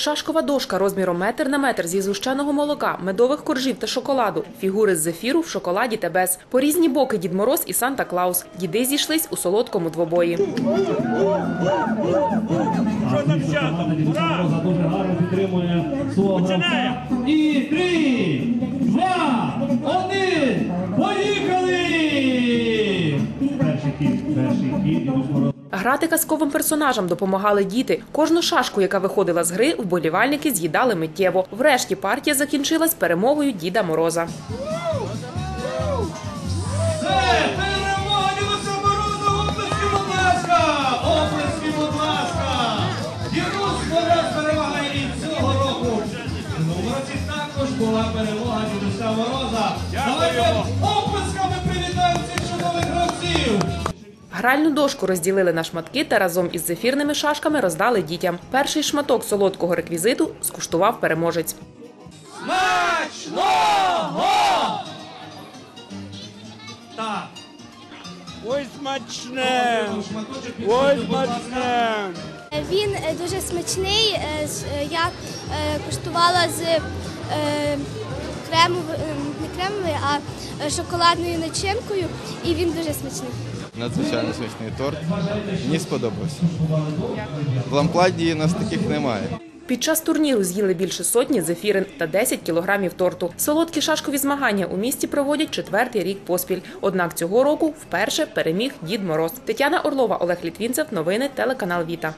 Шашкова дошка розміром метр на метр зі згущеного молока, медових коржів та шоколаду, фігури з зефіру в шоколаді та без. По різні боки Дід Мороз і Санта Клаус. Діди зійшлись у солодкому двобої. Що там? Ура! Дуже гарно підтримує свого гравця. І три, два, один, поїхали! Перший хід, перший хід. Грати казковим персонажам допомагали діти. Кожну шашку, яка виходила з гри, вболівальники з'їдали миттєво. Врешті партія закінчилась перемогою Діда Мороза. Це перемога Дідуся Мороза! Оплески, будь Гральну дошку розділили на шматки та разом із зефірними шашками роздали дітям. Перший шматок солодкого реквізиту скуштував переможець. Смачного! Так. Ой, смачне! Ой, смачне! Він е, дуже смачний. е, е, Я куштувала з кремовою, не кремовою, а шоколадною начинкою, і він дуже смачний. Надзвичайно смачний торт. Мені сподобався. В лампладі нас таких немає. Під час турніру з'їли більше сотні зефірин та 10 кілограмів торту. Солодкі шашкові змагання у місті проводять четвертий рік поспіль. Однак цього року вперше переміг Дід Мороз. Тетяна Орлова, Олег Літвінцев. Новини телеканал Віта.